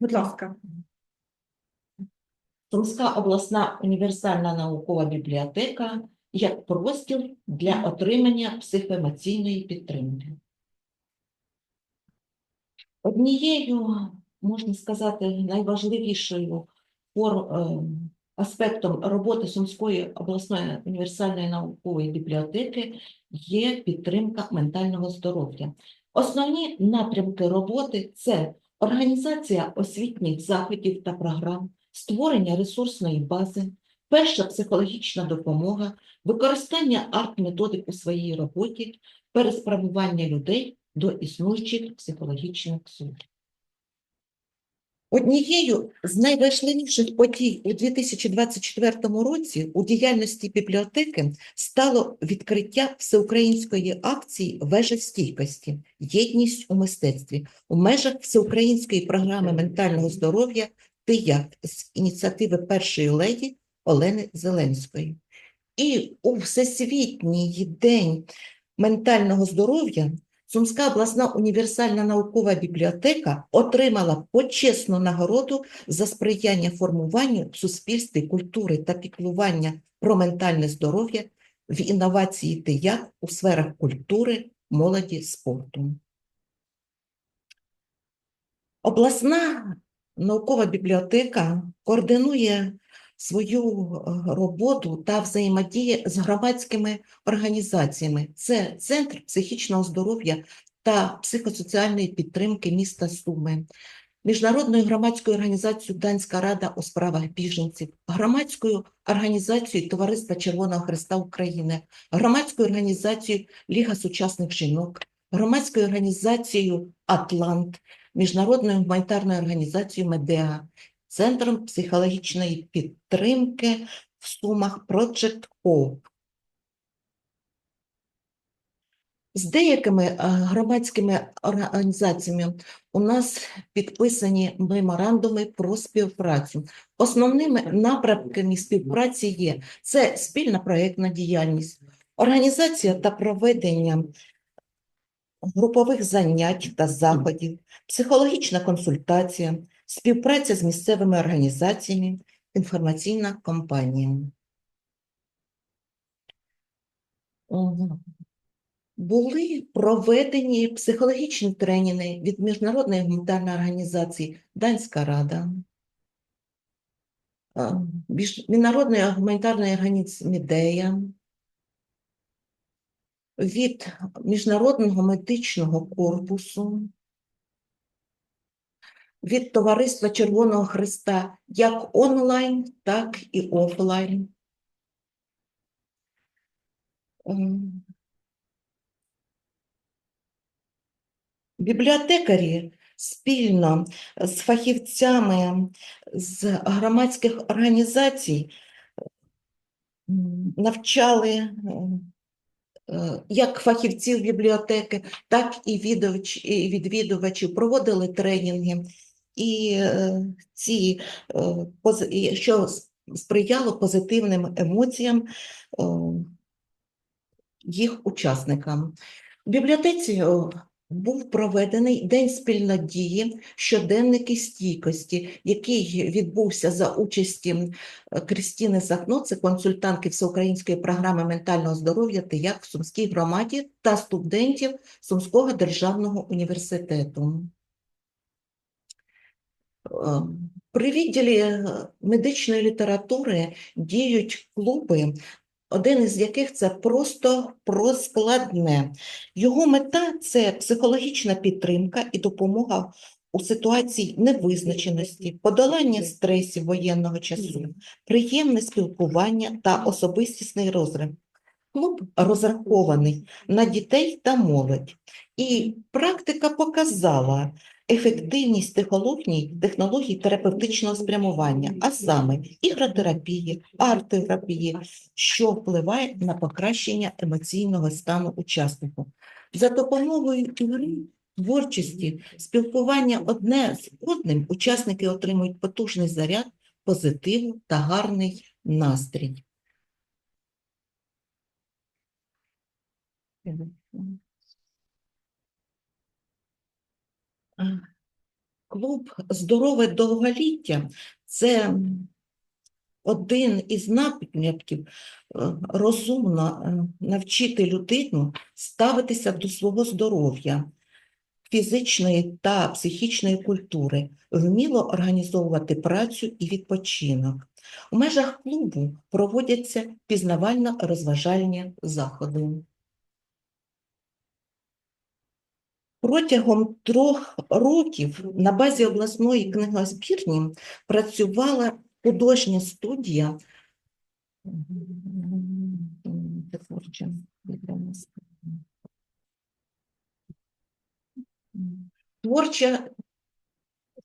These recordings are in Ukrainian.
Будь ласка. Сумська обласна універсальна наукова бібліотека як простір для отримання психоемоційної підтримки. Однією, можна сказати, найважливішою е, аспектом роботи Сумської обласної універсальної наукової бібліотеки є підтримка ментального здоров'я. Основні напрямки роботи це організація освітніх заходів та програм, створення ресурсної бази, перша психологічна допомога, використання арт-методик у своїй роботі, переспрямування людей до існуючих психологічних служб. Однією з найважливіших подій у 2024 році у діяльності бібліотеки стало відкриття всеукраїнської акції Вежа стійкості Єдність у мистецтві у межах всеукраїнської програми ментального здоров'я «Ти як» з ініціативи першої леді Олени Зеленської. І у Всесвітній день ментального здоров'я Сумська обласна універсальна наукова бібліотека отримала почесну нагороду за сприяння формуванню суспільстві культури та піклування про ментальне здоров'я в інновації та як у сферах культури, молоді, спорту. Обласна наукова бібліотека координує свою е, роботу та взаємодіє з громадськими організаціями. Це Центр психічного здоров'я та психосоціальної підтримки міста Суми, Міжнародною громадською організацією Данська Рада у справах біженців, громадською організацією Товариства Червоного Христа України, громадською організацією Ліга сучасних жінок, громадською організацією Атлант, Міжнародною гуманітарною організацією Медеа, Центром психологічної підтримки в Сумах Project Hope. З деякими е, громадськими організаціями у нас підписані меморандуми про співпрацю. Основними напрямками співпраці є це спільна проєктна діяльність, організація та проведення групових занять та заходів, психологічна консультація, співпраця з місцевими організаціями, інформаційна кампанія. Були проведені психологічні тренінги від Міжнародної гуманітарної організації Данська Рада, Міжнародної гуманітарної організації Медея, від Міжнародного медичного корпусу, від Товариства Червоного Христа як онлайн, так і офлайн. Ем, Бібліотекарі спільно з фахівцями з громадських організацій навчали е, як фахівців бібліотеки, так і відвідувач- і відвідувачів, проводили тренінги. І е, ці, е, що сприяло позитивним емоціям е, їх учасникам. В бібліотеці був проведений День спільнодії щоденники стійкості, який відбувся за участі Крістіни Сахно, це консультантки Всеукраїнської програми ментального здоров'я ТИЯК в Сумській громаді та студентів Сумського державного університету. Е, При відділі е, медичної літератури діють клуби, один із яких це просто про складне. Його мета це психологічна підтримка і допомога у ситуації невизначеності, подолання стресів воєнного часу, приємне спілкування та особистісний розрив. Клуб розрахований на дітей та молодь. І практика показала ефективність технологій, технологій терапевтичного спрямування, а саме ігротерапії, арт-терапії, що впливає на покращення емоційного стану учаснику. За допомогою ігри, творчості, спілкування одне з одним учасники отримують потужний заряд позитиву та гарний настрій. А, клуб Здорове довголіття це один із напрямків е, розумно е, навчити людину ставитися до свого здоров'я, фізичної та психічної культури, вміло організовувати працю і відпочинок. У межах клубу проводяться пізнавально-розважальні заходи. Протягом трьох років на базі обласної книгозбірні працювала художня студія. Творча. Творча,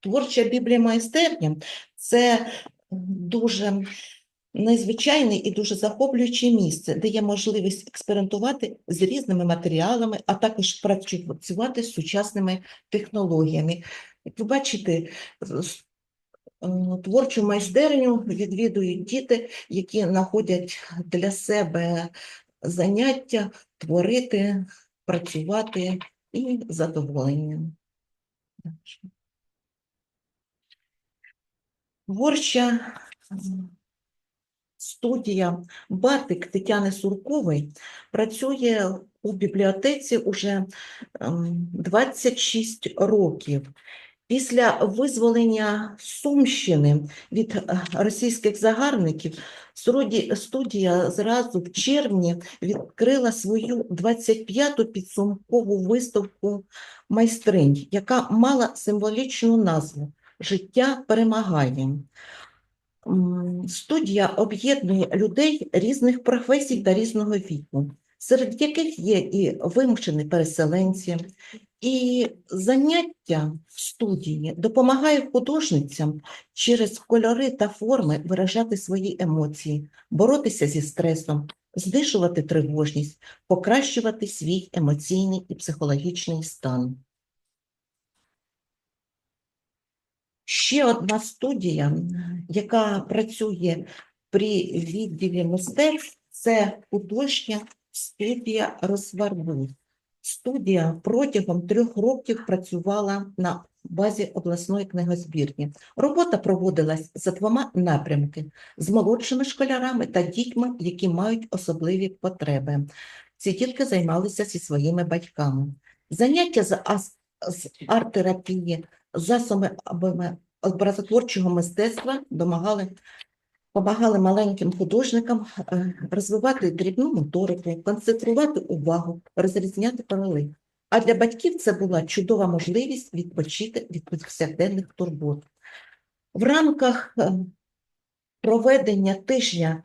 творча бібліомайстерня це дуже незвичайне і дуже захоплююче місце, де є можливість експериментувати з різними матеріалами, а також працювати з сучасними технологіями. Як ви бачите, е, творчу майстерню відвідують діти, які знаходять для себе заняття творити, працювати і задоволення. Творча студія Батик Тетяни Суркової працює у бібліотеці уже ем, 26 років. Після визволення Сумщини від е, російських загарбників студія зразу в червні відкрила свою 25-ту підсумкову виставку майстринь, яка мала символічну назву Життя перемагає. Студія об'єднує людей різних професій та різного віку, серед яких є і вимушені переселенці, і заняття в студії допомагає художницям через кольори та форми виражати свої емоції, боротися зі стресом, знижувати тривожність, покращувати свій емоційний і психологічний стан. Ще одна студія, яка працює при відділі мистецтв, це художня студія «Розварбуй». Студія протягом трьох років працювала на базі обласної книгозбірні. Робота проводилась за двома напрямки з молодшими школярами та дітьми, які мають особливі потреби. Ці дітки займалися зі своїми батьками. Заняття з арт-терапії, засобами образотворчого мистецтва домагали Помагали маленьким художникам е, розвивати дрібну моторику, концентрувати увагу, розрізняти паралель. А для батьків це була чудова можливість відпочити від повсякденних турбот. В рамках е, проведення тижня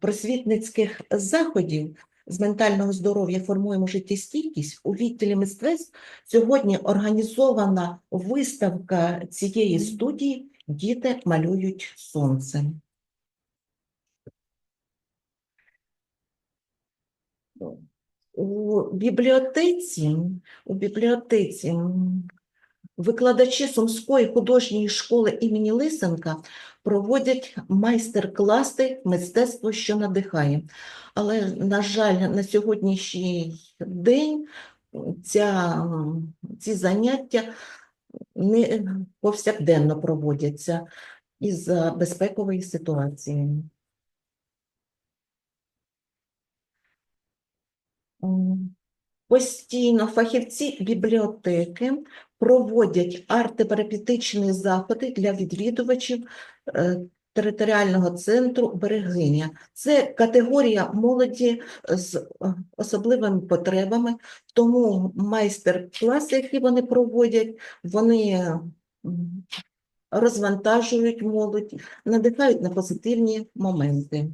просвітницьких заходів з ментального здоров'я формуємо життєстійкість у відділі мистецтв сьогодні організована виставка цієї студії Діти малюють сонце. У бібліотеці, у бібліотеці викладачі Сумської художньої школи імені Лисенка проводять майстер-класи мистецтво, що надихає. Але, на жаль, на сьогоднішній день ця, ці заняття не повсякденно проводяться із-за безпекової ситуації. Постійно фахівці бібліотеки проводять арт-терапевтичні заходи для відвідувачів е, територіального центру Берегиня. Це категорія молоді з е, особливими потребами, тому майстер-класи, які вони проводять, вони розвантажують молодь, надихають на позитивні моменти.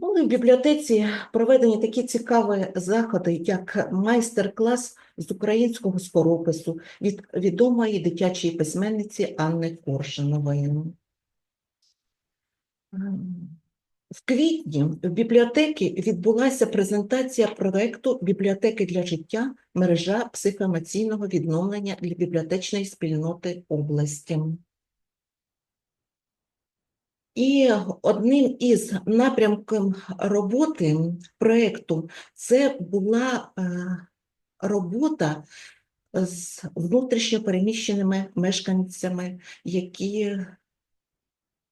Були в бібліотеці проведені такі цікаві заходи, як майстер-клас з українського скоропису від відомої дитячої письменниці Анни Коршунової. В квітні в бібліотеки відбулася презентація проекту Бібліотеки для життя мережа психоемоційного відновлення для бібліотечної спільноти області. І одним із напрямків роботи проєкту це була е, робота з внутрішньо переміщеними мешканцями, які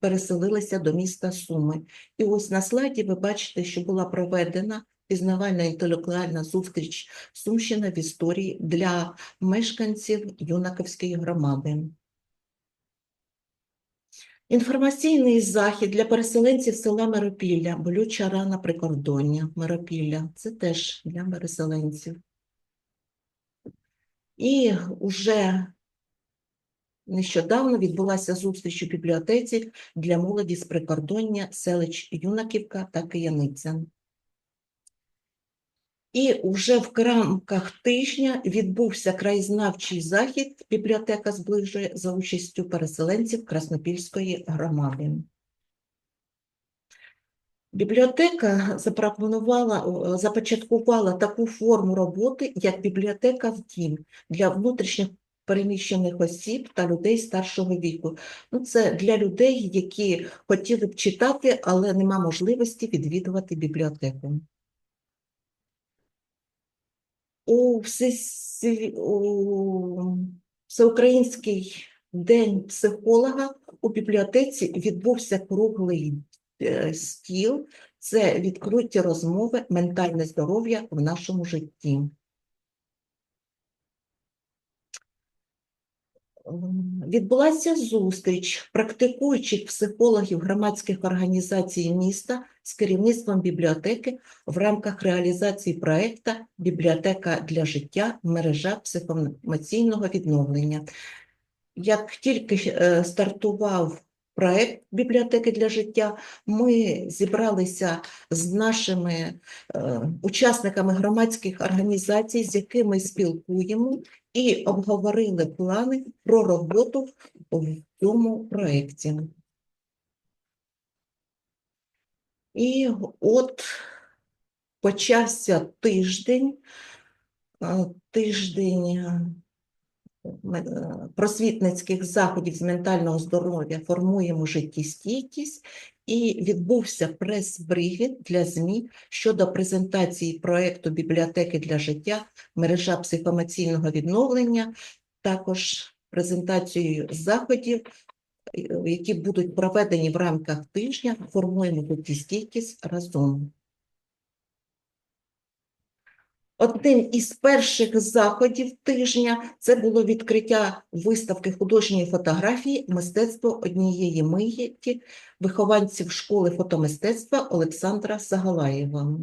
переселилися до міста Суми. І ось на слайді ви бачите, що була проведена пізнавальна інтелектуальна зустріч Сумщина в історії для мешканців Юнаковської громади. Інформаційний захід для переселенців села Миропілля, болюча рана прикордоння Миропілля. Це теж для переселенців. І вже нещодавно відбулася зустріч у бібліотеці для молоді з прикордоння селищ Юнаківка та Кияниця. І вже в рамках тижня відбувся краєзнавчий захід «Бібліотека зближує» за участю переселенців Краснопільської громади. Бібліотека запропонувала, започаткувала таку форму роботи, як бібліотека в дім для внутрішніх переміщених осіб та людей старшого віку. Ну, це для людей, які хотіли б читати, але нема можливості відвідувати бібліотеку. У, всесві... у Всеукраїнський день психолога у бібліотеці відбувся круглий е, стіл. Це відкриті розмови, ментальне здоров'я в нашому житті. Відбулася зустріч практикуючих психологів громадських організацій міста з керівництвом бібліотеки в рамках реалізації проекту Бібліотека для життя. Мережа психоемоційного відновлення. Як тільки е, стартував проект бібліотеки для життя, ми зібралися з нашими е, учасниками громадських організацій, з якими спілкуємо, і обговорили плани про роботу в цьому проєкті. І от почався тиждень, тиждень е, е, просвітницьких заходів з ментального здоров'я формуємо життєстійкість, і відбувся прес-брифінг для ЗМІ щодо презентації проекту бібліотеки для життя, мережа психоемоційного відновлення, також презентацією заходів, е, які будуть проведені в рамках тижня, формуємо стійкість разом. Одним із перших заходів тижня це було відкриття виставки художньої фотографії Мистецтво однієї миті вихованців школи фотомистецтва Олександра Сагалаєва.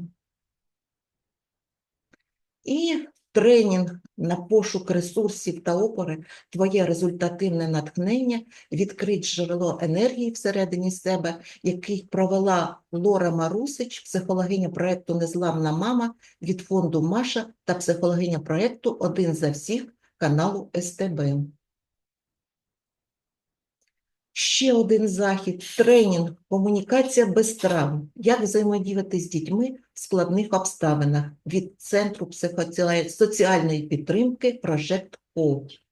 І тренінг на пошук ресурсів та опори Твоє результативне натхнення, відкрить джерело енергії всередині себе, який провела Лора Марусич, психологиня проєкту Незламна мама від фонду Маша та психологиня проєкту Один за всіх каналу СТБ. Ще один захід, тренінг, комунікація без травм. Як взаємодіяти з дітьми в складних обставинах від Центру психосоціальної підтримки Прожект Коуч.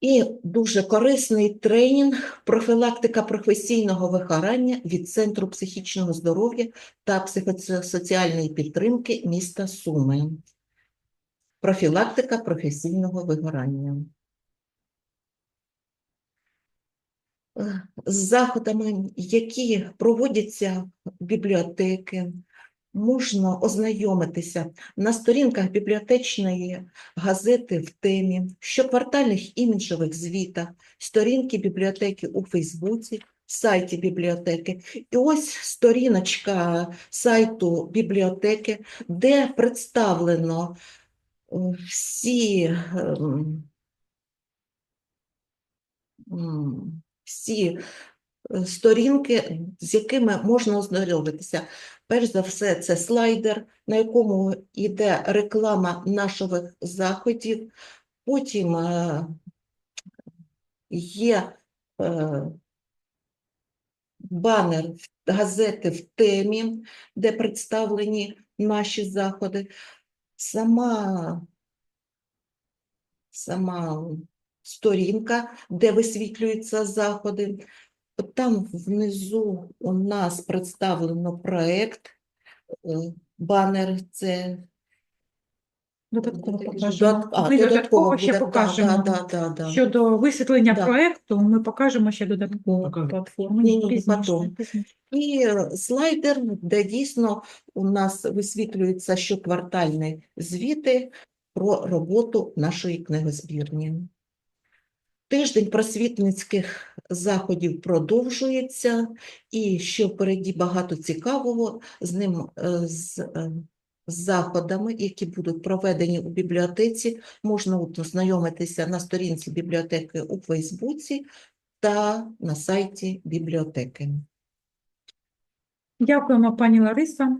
І дуже корисний тренінг профілактика професійного вигорання від Центру психічного здоров'я та психосоціальної підтримки міста Суми. Профілактика професійного вигорання. Е, З заходами, які проводяться бібліотеки, можна ознайомитися на сторінках бібліотечної газети в темі, щоквартальних іміджових звітах, сторінки бібліотеки у Фейсбуці, сайті бібліотеки. І ось сторіночка сайту бібліотеки, де представлено е, всі ем, всі е, сторінки, з якими можна ознайомитися. Перш за все, це слайдер, на якому йде реклама наших заходів. Потім е, є е, банер газети в темі, де представлені наші заходи. Сама, сама сторінка, де висвітлюються заходи. Там внизу у нас представлено проект, е, банер це Додатково покажемо. а, Ми додатково додатково ще покажемо. да, да, да, да. Щодо висвітлення Да. проекту, ми покажемо ще додаткову платформу. Пізніше, потім. пізніше. І е, слайдер, де дійсно у нас висвітлюються щоквартальні звіти про роботу нашої книгозбірні. Тиждень просвітницьких заходів продовжується, і ще впереді багато цікавого з ним е, з, е, з заходами, які будуть проведені у бібліотеці. Можна ознайомитися на сторінці бібліотеки у Фейсбуці та на сайті бібліотеки. Дякуємо, пані Лариса.